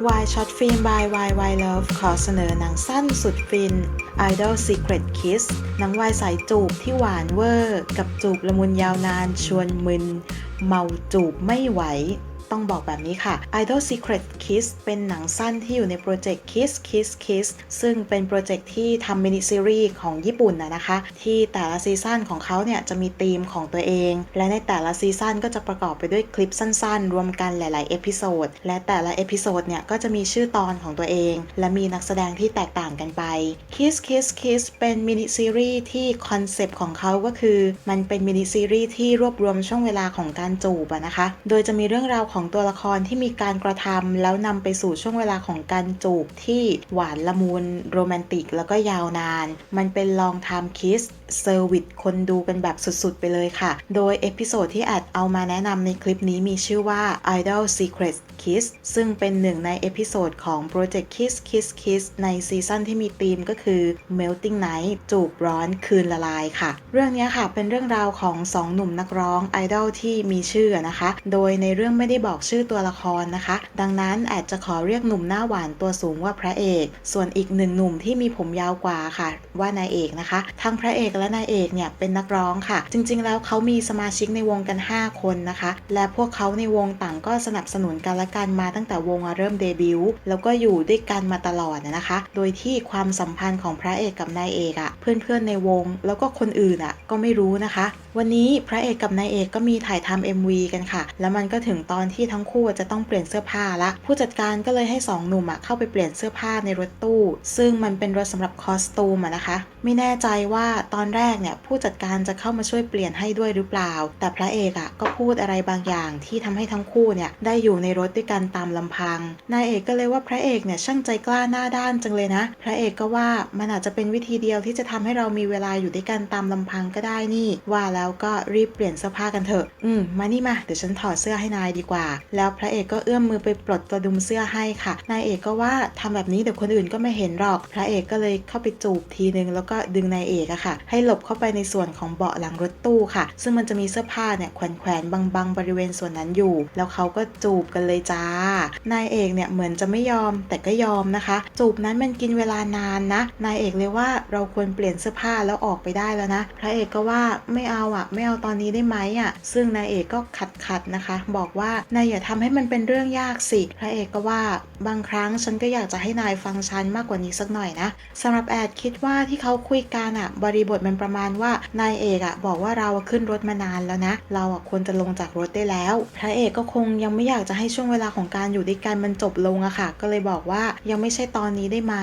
Why Short Film by Why Why Love ขอเสนอหนังสั้นสุดฟิน Idol Secret Kiss หนังวายสายจูบที่หวานเวอร์ กับจูบละมุนยาวนานชวนมึน เมาจูบไม่ไหว ต้องบอกแบบนี้ค่ะ Idol Secret Kiss เป็นหนังสั้นที่อยู่ในโปรเจกต์ Kiss Kiss Kiss ซึ่งเป็นโปรเจกต์ที่ทำมินิซีรีส์ของญี่ปุ่นนะนะคะ ที่แต่ละซีซั่นของเขาเนี่ยจะมีธีมของตัวเอง และในแต่ละซีซั่นก็จะประกอบไปด้วยคลิปสั้นๆ รวมกันหลาย ๆ เอพิโซด และแต่ละเอพิโซดเนี่ยก็จะมีชื่อตอนของตัวเอง และมีนักแสดงที่แตกต่างกันไป Kiss Kiss Kiss เป็นมินิซีรีส์ที่คอนเซปต์ของเขาก็คือ มันเป็นมินิซีรีส์ที่รวบรวมช่วงเวลาของการจูบนะคะ โดยจะมีเรื่องราวของของตัวละครที่มีการกระทำแล้วนำไปสู่ช่วงเวลาของการจูบที่หวานละมุนโรแมนติก แล้วก็ยาวนาน มันเป็น long time kiss เซอร์วิสคนดูกันแบบสุดๆ ไปเลยค่ะ โดยเอพิโซดที่แอดเอามาแนะนำในคลิปนี้มีชื่อว่า Idol Secret Kiss ซึ่งเป็นหนึ่งในเอพิโซดของ Project Kiss Kiss Kiss ในซีซั่นที่มีธีมก็คือ Melting Night จูบร้อนคืนละลายค่ะ เรื่องนี้ค่ะเป็นเรื่องราวของสองหนุ่มนักร้องไอดอลที่มีชื่อนะคะ โดยในเรื่องไม่ได้บอกอกชื่อตัวละครนะคะ ดังนั้นอดจจะขอเรียกหนุ่มหน้าหวานตัวสูงว่าพระเอก ส่วนอีกหนึ่งหนุ่มที่มีผมยาวกว่าค่ะ ว่านายเอกนะคะ ทั้งพระเอกและนายเอกเนี่ยเป็นนักร้องค่ะ จริง ๆ แล้วเขามีสมาชิกในวงกัน 5 คนนะคะ และพวกเขาในวงต่างก็สนับสนุนกันและกันมาตั้งแต่วงเริ่มเดบิวต์แล้วก็อยู่ด้วยกันมาตลอดนะคะ โดยที่ความสัมพันธ์ของพระเอกกับนายเอกอะเพื่อนๆในวงแล้วก็คนอื่นอะก็ไม่รู้นะคะ วันนี้พระเอกกับนายเอกก็มีถ่ายทำ MV กันค่ะ แล้วมันก็ถึงตอนที่ทั้งคู่จะต้องเปลี่ยนเสื้อผ้าละ ผู้จัดการก็เลยให้สองหนุ่มอะเข้าไปเปลี่ยนเสื้อผ้าในรถตู้ ซึ่งมันเป็นรถสำหรับคอสตูมอะนะคะ ไม่แน่ใจว่าตอนแรกเนี่ยผู้จัดการจะเข้ามาช่วยเปลี่ยนให้ด้วยหรือเปล่า แต่พระเอกอะก็พูดอะไรบางอย่างที่ทำให้ทั้งคู่เนี่ยได้อยู่ในรถด้วยกันตามลำพัง นายเอกก็เลยว่าพระเอกเนี่ยช่างใจกล้าหน้าด้านจังเลยนะ พระเอกก็ว่ามันอาจจะเป็นวิธีเดียวที่จะทำให้เรามีเวลาอยู่ด้วยกันตามลำพังก็ได้นี่ ว่าแล้วก็รีบเปลี่ยนเสื้อผ้ากันเถอะ อืม มานี่มา เดี๋ยวฉันถอดเสื้อให้นายดีกว่าแล้วพระเอกก็เอื้อมมือไปปลดกระดุมเสื้อให้ค่ะ นายเอกก็ว่าทำแบบนี้เดี๋ยวคนอื่นก็ไม่เห็นหรอก พระเอกก็เลยเข้าไปจูบทีนึงแล้วก็ดึงนายเอกอะค่ะ ให้หลบเข้าไปในส่วนของเบาะหลังรถตู้ค่ะ ซึ่งมันจะมีเสื้อผ้าเนี่ยแขวนๆบังๆบริเวณส่วนนั้นอยู่ แล้วเขาก็จูบกันเลยจ้า นายเอกเนี่ยเหมือนจะไม่ยอมแต่ก็ยอมนะคะ จูบนั้นมันกินเวลานานนะ นายเอกเลยว่าเราควรเปลี่ยนเสื้อผ้าแล้วออกไปได้แล้วนะ พระเอกก็ว่าไม่เอาอะไม่เอาตอนนี้ได้ไหมอะซึ่งนายเอกก็ขัดขัดๆนะคะ บอกว่านายอย่าทำให้มันเป็นเรื่องยากสิ พระเอกก็ว่า บางครั้งฉันก็อยากจะให้นายฟังฉันมากกว่านี้สักหน่อยนะสำหรับแอดคิดว่าที่เขาคุยกันอะบริบทมันประมาณว่านายเอกอะบอกว่าเราขึ้นรถมานานแล้วนะ เราอะควรจะลงจากรถได้แล้ว พระเอกก็คงยังไม่อยากจะให้ช่วงเวลาของการอยู่ด้วยกันมันจบลงอะค่ะ ก็เลยบอกว่ายังไม่ใช่ตอนนี้ได้ไหม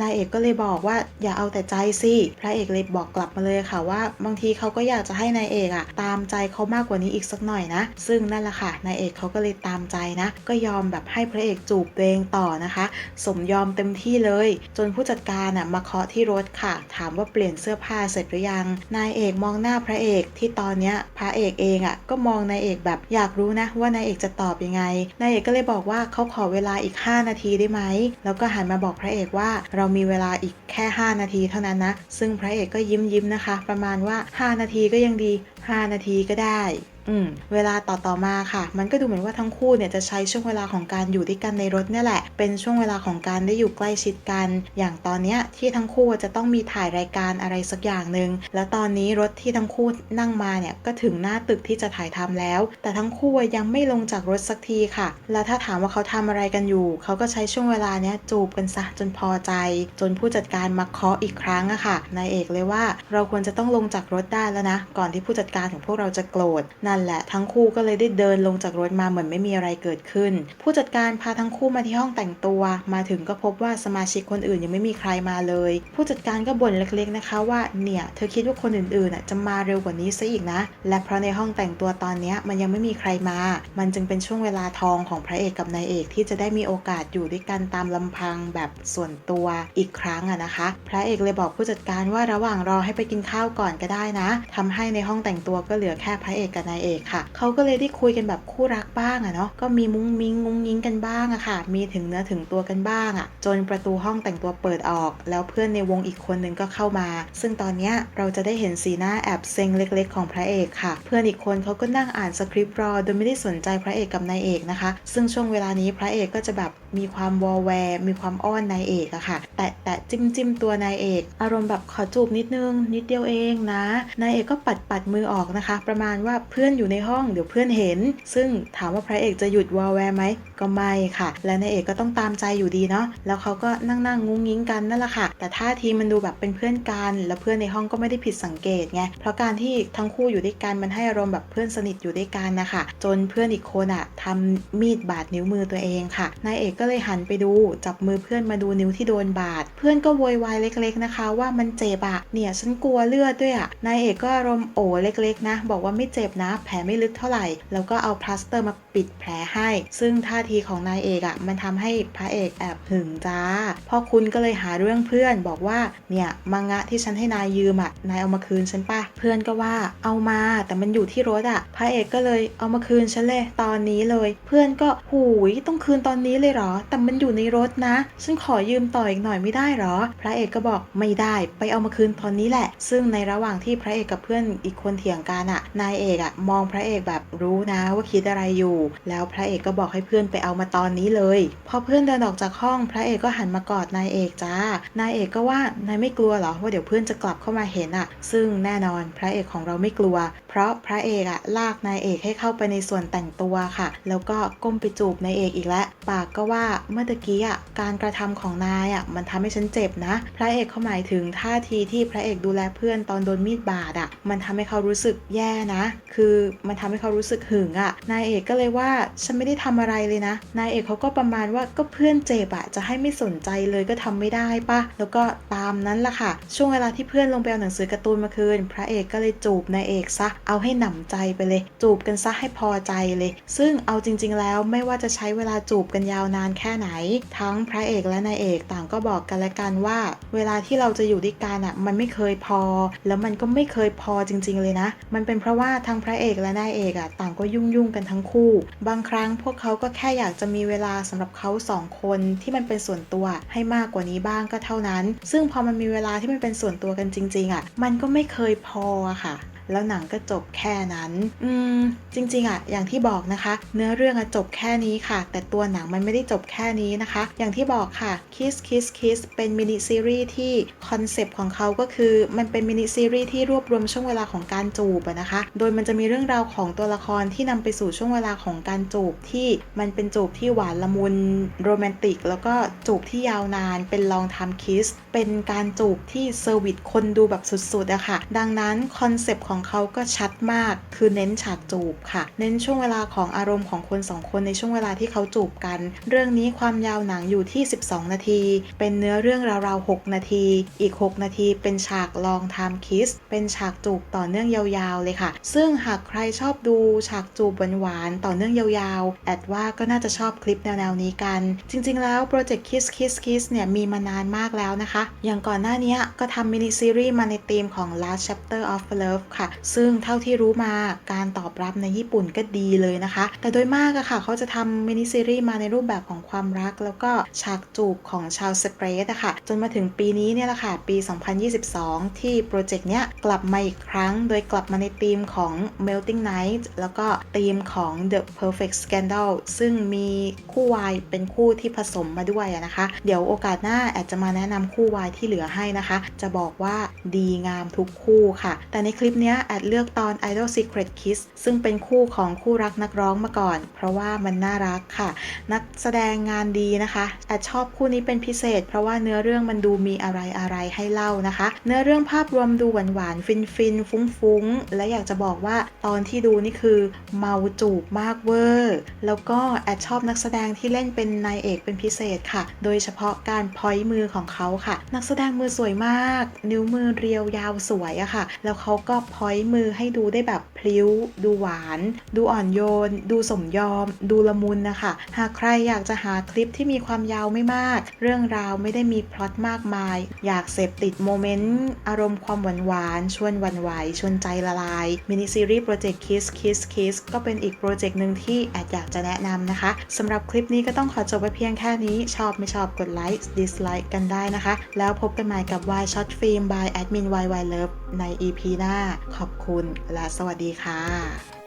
นายเอกก็เลยบอกว่าอย่าเอาแต่ใจสิพระเอกเลยบอกกลับมาเลยค่ะว่า บางทีเขาก็อยากจะให้นายเอกอะตามใจเขามากกว่านี้อีกสักหน่อยนะ ซึ่งนั่นแหละค่ะนายเอกเขาก็เลยตามใจนะ ก็ยอมแบบให้พระเอกจูบตัวเองต่อนะคะ สมยอมเต็มที่เลย จนผู้จัดการอะมาเคาะที่รถค่ะ ถามว่าเปลี่ยนเสื้อผ้าเสร็จหรือยัง นายเอกมองหน้าพระเอกที่ตอนเนี้ยพระเอกเองอะก็มองนายเอกแบบอยากรู้นะว่านายเอกจะตอบยังไง นายเอกก็เลยบอกว่าเขาขอเวลาอีก 5 นาทีได้ไหม แล้วก็หันมาบอกพระเอกว่าเรามีเวลาอีกแค่ 5 นาทีเท่านั้นนะ ซึ่งพระเอกก็ยิ้มยิ้มนะคะ ประมาณว่า 5 นาทีก็ยังดี5 นาทีก็ได้ อืม เวลาต่อต่อมาค่ะ มันก็ดูเหมือนว่าทั้งคู่เนี่ยจะใช้ช่วงเวลาของการอยู่ด้วยกันในรถเนี่ยแหละ เป็นช่วงเวลาของการได้อยู่ใกล้ชิดกัน อย่างตอนเนี้ยที่ทั้งคู่จะต้องมีถ่ายรายการอะไรสักอย่างหนึ่ง แล้วตอนนี้รถที่ทั้งคู่นั่งมาเนี่ยก็ถึงหน้าตึกที่จะถ่ายทำแล้ว แต่ทั้งคู่ยังไม่ลงจากรถสักทีค่ะ แล้วถ้าถามว่าเขาทำอะไรกันอยู่ เขาก็ใช้ช่วงเวลาเนี้ยจูบกันซะจนพอใจ จนผู้จัดการมาเคาะอีกครั้งอะค่ะ นายเอกเลยว่าเราควรจะต้องลงจากรถได้แล้วนะ ก่อนที่ผู้จัดการของพวกเราจะโกรธ นั่นแหละทั้งคู่ก็เลยได้เดินลงจากรถมาเหมือนไม่มีอะไรเกิดขึ้น ผู้จัดการพาทั้งคู่มาที่ห้องแต่งตัว มาถึงก็พบว่าสมาชิกคนอื่นยังไม่มีใครมาเลย ผู้จัดการก็บ่นเล็กๆนะคะว่าเนี่ยเธอคิดว่าคนอื่นๆน่ะจะมาเร็วกว่านี้ซะอีกนะ และเพราะในห้องแต่งตัวตอนนี้มันยังไม่มีใครมา มันจึงเป็นช่วงเวลาทองของพระเอกกับนายเอกที่จะได้มีโอกาสอยู่ด้วยกันตามลำพังแบบส่วนตัวอีกครั้งอะนะคะ พระเอกเลยบอกผู้จัดการว่าระหว่างรอให้ไปกินข้าวก่อนก็ได้นะทำให้ในห้องแต่งตัวก็เหลือแค่พระเอกกับนายเอกค่ะเขาก็เลยได้คุยกันแบบคู่รักบ้างอะเนาะก็มีมุ้งมิ้งงุ้งยิงกันบ้างอะค่ะ มีถึงเนื้อถึงตัวกันบ้างอะจนประตูห้องแต่งตัวเปิดออก แล้วเพื่อนในวงอีกคนนึงก็เข้ามา ซึ่งตอนเนี้ยเราจะได้เห็นสีหน้าแอบเซ็งเล็ก ๆ ของพระเอกค่ะ เพื่อนอีกคนเขาก็นั่งอ่านสคริปต์รอโดยไม่ได้สนใจพระเอกกับนายเอกนะคะ ซึ่งช่วงเวลานี้พระเอกก็จะแบบมีความวอลแวร์ มีความอ้อนนายเอกอะค่ะ แต่แต่จิ้มจิ้มตัวนายเอก อารมณ์แบบขอจูบนิดนึง นิดเดียวเองนะ นายเอกก็ปัดปัดมือออกนะคะ ประมาณว่าเพื่อนอยู่ในห้องเดี๋ยวเพื่อนเห็น ซึ่งถามว่าพระเอกจะหยุดวอลแวร์ไหมก็ไม่ค่ะ และนายเอกก็ต้องตามใจอยู่ดีเนาะแล้วเขาก็นั่งนั่งงุ้งงิ้งกันนั่นแหละค่ะ แต่ท่าทีมันดูแบบเป็นเพื่อนกันแล้วเพื่อนในห้องก็ไม่ได้ผิดสังเกตไงเพราะการที่ทั้งคู่อยู่ด้วยกันมันให้อารมณ์แบบเพื่อนสนิทอยู่ด้วยกันนะคะจนเพื่อนอีกคนอะทำมีดบาดนิ้วมือตัวเองค่ะนายเอกก็เลยหันไปดูจับมือเพื่อนมาดูนิ้วที่โดนบาด เพื่อนก็โวยวายเล็กๆนะคะ ว่ามันเจ็บอะเนี่ยฉันกลัวเลือดด้วยอะนายเอกก็อารมณ์โอเล็กๆนะ บอกว่าไม่เจ็บนะ แผลไม่ลึกเท่าไหร่ แล้วก็เอาพลาสเตอร์มาปิดแผลให้ ซึ่งท่าทีของนายเอกอะมันทำให้พระเอกแอบหึงจ้าพ่อคุณก็เลยหาเรื่องเพื่อนบอกว่าเนี่ยมังงะที่ฉันให้นายยืมอะนายเอามาคืนฉันปะเพื่อนก็ว่าเอามาแต่มันอยู่ที่รถอะพระเอกก็เลยเอามาคืนฉันเลยตอนนี้เลย เพื่อนก็หูยต้องคืนตอนนี้เลยเหรอแต่มันอยู่ในรถนะ ฉันขอยืมต่ออีกหน่อยไม่ได้เหรอ พระเอกก็บอกไม่ได้ ไปเอามาคืนตอนนี้แหละ ซึ่งในระหว่างที่พระเอกกับเพื่อนอีกคนเถียงกันอะนายเอกอะมองพระเอกแบบรู้นะว่าคิดอะไรอยู่ แล้วพระเอกก็บอกให้เพื่อนไปเอามาตอนนี้เลย พอเพื่อนเดินออกจากห้อง พระเอกก็หันมากอดนายเอกจ้า นายเอกก็ว่านายไม่กลัวเหรอว่าเดี๋ยวเพื่อนจะกลับเข้ามาเห็นอะซึ่งแน่นอนพระเอกของเราไม่กลัว เพราะพระเอกอะลากนายเอกให้เข้าไปในส่วนแต่งตัวค่ะ แล้วก็ก้มไปจูบนายเอกอีกแล้วปากก็ว่าเมื่อตะกี้อะการกระทำของนายอะมันทำให้ฉันเจ็บนะ พระเอกเขาหมายถึงท่าทีที่พระเอกดูแลเพื่อนตอนโดนมีดบาดอะมันทำให้เขารู้สึกแย่นะ คือมันทำให้เขารู้สึกหึงอะนายเอกก็เลยว่าฉันไม่ได้ทำอะไรเลยนะ นายเอกเขาก็ประมาณว่าก็เพื่อนเจ็บอะจะให้ไม่สนใจเลยก็ทำไม่ได้ปะแล้วก็ตามนั้นละค่ะ ช่วงเวลาที่เพื่อนลงไปเอาหนังสือการ์ตูนมาคืน พระเอกก็เลยจูบนายเอกซะเอาให้หนำใจไปเลย จูบกันซะให้พอใจเลย ซึ่งเอาจริง ๆ แล้วไม่ว่าจะใช้เวลาจูบกันยาวนานแค่ไหน ทั้งพระเอกและนายเอกต่างก็บอกกันและกันว่า เวลาที่เราจะอยู่ด้วยกันอะมันไม่เคยพอ แล้วมันก็ไม่เคยพอจริง ๆ เลยนะ มันเป็นเพราะว่าทั้งพระเอกและนายเอกอะต่างก็ยุ่งยุ่งกันทั้งคู่ บางครั้งพวกเขาก็แค่อยากจะมีเวลาสำหรับเขาสองคนที่มันเป็นส่วนตัวให้มากกว่านี้บ้างก็เท่านั้น ซึ่งพอมันมีเวลาที่มันเป็นส่วนตัวกันจริงๆอะมันก็ไม่เคยพอค่ะ แล้วหนังก็จบแค่นั้น อืม จริง ๆอะอย่างที่บอกนะคะ เนื้อเรื่องอะจบแค่นี้ค่ะ แต่ตัวหนังมันไม่ได้จบแค่นี้นะคะ อย่างที่บอกค่ะ Kiss Kiss Kiss เป็นมินิซีรีส์ที่คอนเซปต์ของเขาก็คือมันเป็นมินิซีรีส์ที่รวบรวมช่วงเวลาของการจูบอะนะคะ โดยมันจะมีเรื่องราวของตัวละครที่นำไปสู่ช่วงเวลาของการจูบที่มันเป็นจูบที่หวานละมุนโรแมนติก แล้วก็จูบที่ยาวนาน เป็นลองทำคิสเป็นการจูบที่เซอร์วิสคนดูแบบสุดๆอะค่ะ ดังนั้นคอนเซปต์ของเขาก็ชัดมาก คือเน้นฉากจูบค่ะ เน้นช่วงเวลาของอารมณ์ของคนสองคนในช่วงเวลาที่เขาจูบกัน เรื่องนี้ความยาวหนังอยู่ที่ 12 นาที เป็นเนื้อเรื่องราวๆ 6 นาที อีก 6 นาที เป็นฉากลองไทม์คิส เป็นฉากจูบต่อเนื่องยาวๆ เลยค่ะ ซึ่งหากใครชอบดูฉากจูบหวานๆ ต่อเนื่องยาวๆ แอดว่าก็น่าจะชอบคลิปแนวๆ นี้กัน จริงๆ แล้วโปรเจกต์ Kiss Kiss Kiss เนี่ยมีมานานมากแล้วนะคะ อย่างก่อนหน้านี้ก็ทำมินิซีรีส์มาในธีมของ Last Chapter of Love ค่ะซึ่งเท่าที่รู้มาการตอบรับในญี่ปุ่นก็ดีเลยนะคะ แต่โดยมากอะค่ะ เขาจะทำมินิซีรีส์มาในรูปแบบของความรัก แล้วก็ฉากจูบของชาวสเปรดอะค่ะ จนมาถึงปีนี้เนี่ยแหละค่ะ ปี 2022 ที่โปรเจกต์เนี้ยกลับมาอีกครั้ง โดยกลับมาในธีมของ Melting Night แล้วก็ธีมของ The Perfect Scandal ซึ่งมีคู่วายเป็นคู่ที่ผสมมาด้วยนะคะ เดี๋ยวโอกาสหน้าแอดจะมาแนะนำคู่วายที่เหลือให้นะคะ จะบอกว่าดีงามทุกคู่ค่ะ แต่ในคลิปเนี้ยแอดเลือกตอน Idol Secret Kiss ซึ่งเป็นคู่ของคู่รักนักร้องมาก่อน เพราะว่ามันน่ารักค่ะ นักแสดงงานดีนะคะแอดชอบคู่นี้เป็นพิเศษ เพราะว่าเนื้อเรื่องมันดูมีอะไรอะไรให้เล่านะคะ เนื้อเรื่องภาพรวมดูหวานหวานฟินฟินฟุ้งฟุ้งและอยากจะบอกว่าตอนที่ดูนี่คือเมาจูบมากเวอร์ แล้วก็แอดชอบนักแสดงที่เล่นเป็นนายเอกเป็นพิเศษค่ะ โดยเฉพาะการพอยมือของเขาค่ะ นักแสดงมือสวยมาก นิ้วมือเรียวยาวสวยอะค่ะ แล้วเขาก็พอยมือให้ดูได้แบบพลิ้ว ดูหวาน ดูอ่อนโยน ดูสมยอม ดูละมุนนะคะ หากใครอยากจะหาคลิปที่มีความยาวไม่มาก เรื่องราวไม่ได้มีพล็อตมากมาย อยากเสพติดโมเมนต์ อารมณ์ความหวานหวานชวนหวันไหว ชวนใจละลาย มินิซีรีส์โปรเจกต์ Kiss Kiss Kiss ก็เป็นอีกโปรเจกต์หนึ่งที่แอดอยากจะแนะนำนะคะสำหรับคลิปนี้ก็ต้องขอจบไปเพียงแค่นี้ ชอบไม่ชอบกดไลค์ dislike กันได้นะคะ แล้วพบกันใหม่กับ Y Shot Film by Admin YY Love ใน EP หน้าขอบคุณและสวัสดีค่ะ